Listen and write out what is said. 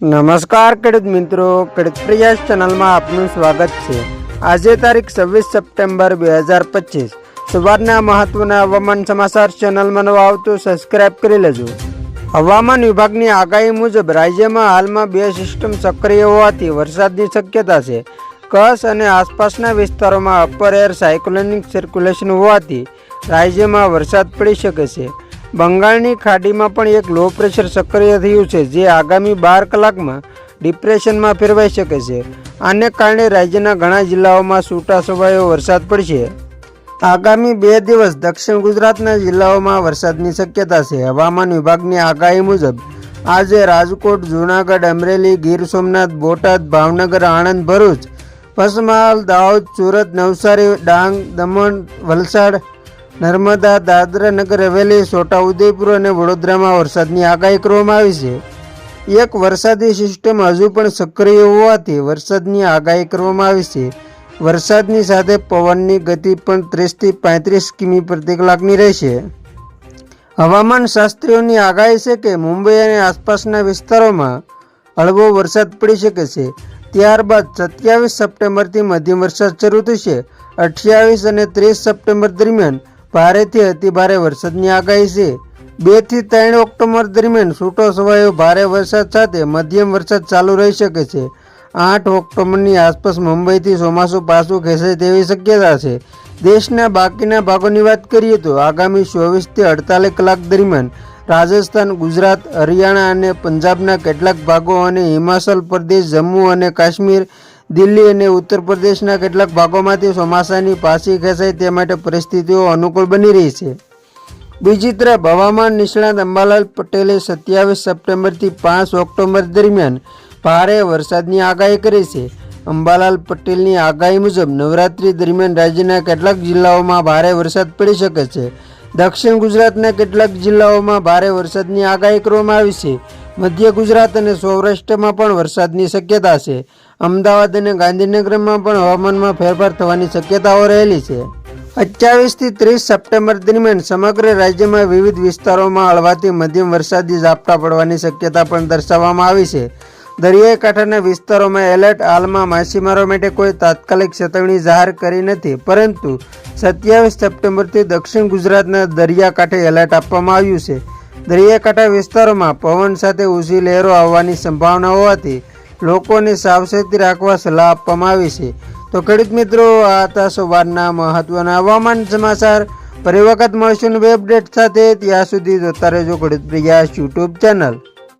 નમસ્કાર ખેડૂત મિત્રો, ખેડૂત પ્રયાસ ચેનલમાં આપનું સ્વાગત છે. આજે તારીખ છવ્વીસ સપ્ટેમ્બર બે હજાર પચીસ. સવારના મહત્વના હવામાન સમાચાર ચેનલમાં નવા આવતું સબસ્ક્રાઇબ કરી લેજો. હવામાન વિભાગની આગાહી મુજબ રાજ્યમાં હાલમાં બે સિસ્ટમ સક્રિય હોવાથી વરસાદની શક્યતા છે. કચ્છ અને આસપાસના વિસ્તારોમાં અપર એર સાયક્લોનિક સર્ક્યુલેશન હોવાથી રાજ્યમાં વરસાદ પડી શકે છે. બંગાળની ખાડીમાં પણ એક લો પ્રેશર સક્રિય થયું છે, જે આગામી બાર કલાકમાં ડિપ્રેશનમાં ફેરવાઈ શકે છે. આને કારણે રાજ્યના ઘણા જિલ્લાઓમાં છૂટાછવાયો વરસાદ પડશે. આગામી બે દિવસ દક્ષિણ ગુજરાતના જિલ્લાઓમાં વરસાદની શક્યતા છે. હવામાન વિભાગની આગાહી મુજબ, આજે રાજકોટ, જૂનાગઢ, અમરેલી, ગીર સોમનાથ, બોટાદ, ભાવનગર, આણંદ, ભરૂચ, પંચમહાલ, દાહોદ, સુરત, નવસારી, ડાંગ, દમણ, વલસાડ નર્મદા, દાદરા નગર હવેલી છોટાઉદેપુર અને વડોદરામાં વરસાદની આગાહી કરવામાં આવી છે. એક વરસાદી સિસ્ટમ હજુ પણ સક્રિય હોવાથી વરસાદની આગાહી કરવામાં આવી છે. વરસાદની સાથે પવનની ગતિ પણ ત્રીસથી પાંત્રીસ કિમી પ્રતિ કલાકની રહેશે. હવામાન શાસ્ત્રીઓની આગાહી છે કે મુંબઈ અને આસપાસના વિસ્તારોમાં હળવો વરસાદ પડી શકે છે. ત્યારબાદ સત્યાવીસ સપ્ટેમ્બરથી મધ્યમ વરસાદ શરૂ થશે. અઠ્યાવીસ અને ત્રીસ સપ્ટેમ્બર દરમિયાન ભારેથી અતિભારે વરસાદની આગાહી છે. બેથી ત્રણ ઓક્ટોબર દરમિયાન છૂટો છવાયો ભારે વરસાદ સાથે મધ્યમ વરસાદ ચાલુ રહી શકે છે. આઠ ઓક્ટોબરની આસપાસ મુંબઈથી ચોમાસું પાછું ખેંચાય તેવી શક્યતા છે. દેશના બાકીના ભાગોની વાત કરીએ તો આગામી ચોવીસથી અડતાલીસ કલાક દરમિયાન રાજસ્થાન, ગુજરાત, હરિયાણા અને પંજાબના કેટલાક ભાગો અને હિમાચલ પ્રદેશ, જમ્મુ અને કાશ્મીર દિલ્હી અને ઉત્તર પ્રદેશના કેટલાક ભાગોમાંથી ચોમાસાની પાછી ખેંચાય તે માટે પરિસ્થિતિઓ અનુકૂળ બની રહી છે. બીજી તરફ, હવામાન નિષ્ણાત અંબાલાલ પટેલે સત્યાવીસ સપ્ટેમ્બરથી પાંચ ઓક્ટોબર દરમિયાન ભારે વરસાદની આગાહી કરી છે. અંબાલાલ પટેલની આગાહી મુજબ, નવરાત્રી દરમિયાન રાજ્યના કેટલાક જિલ્લાઓમાં ભારે વરસાદ પડી શકે છે. દક્ષિણ ગુજરાતના કેટલાક જિલ્લાઓમાં ભારે વરસાદની આગાહી કરવામાં આવી છે. મધ્ય ગુજરાત અને સૌરાષ્ટ્રમાં પણ વરસાદની શક્યતા છે. અમદાવાદ અને ગાંધીનગરમાં પણ હવામાનમાં ફેરફાર થવાની શક્યતાઓ રહેલી છે. અઠ્યાવીસથી ત્રીસ સપ્ટેમ્બર દરમિયાન સમગ્ર રાજ્યમાં વિવિધ વિસ્તારોમાં હળવાથી મધ્યમ વરસાદી ઝાપટા પડવાની શક્યતા પણ દર્શાવવામાં આવી છે. દરિયાઈ કાંઠાના વિસ્તારોમાં એલર્ટ, હાલમાં માછીમારો માટે કોઈ તાત્કાલિક ચેતવણી જાહેર કરી નથી, પરંતુ સત્યાવીસ સપ્ટેમ્બરથી દક્ષિણ ગુજરાતના દરિયાકાંઠે એલર્ટ આપવામાં આવ્યું છે. દરિયાકાંઠા વિસ્તારોમાં પવન સાથે ઊંચી લહેરો આવવાની સંભાવના હોવાથી લોકોને સાવચેતી રાખવા સલાહ આપવામાં આવી છે. તો ખેડૂત મિત્રો, આ હતા સવારના મહત્વના હવામાન સમાચાર. ફરી વખત મળશું નવી સાથે. ત્યાં સુધી જોતા રહેજો ખેડૂત પ્રયાસ યુટ્યુબ ચેનલ.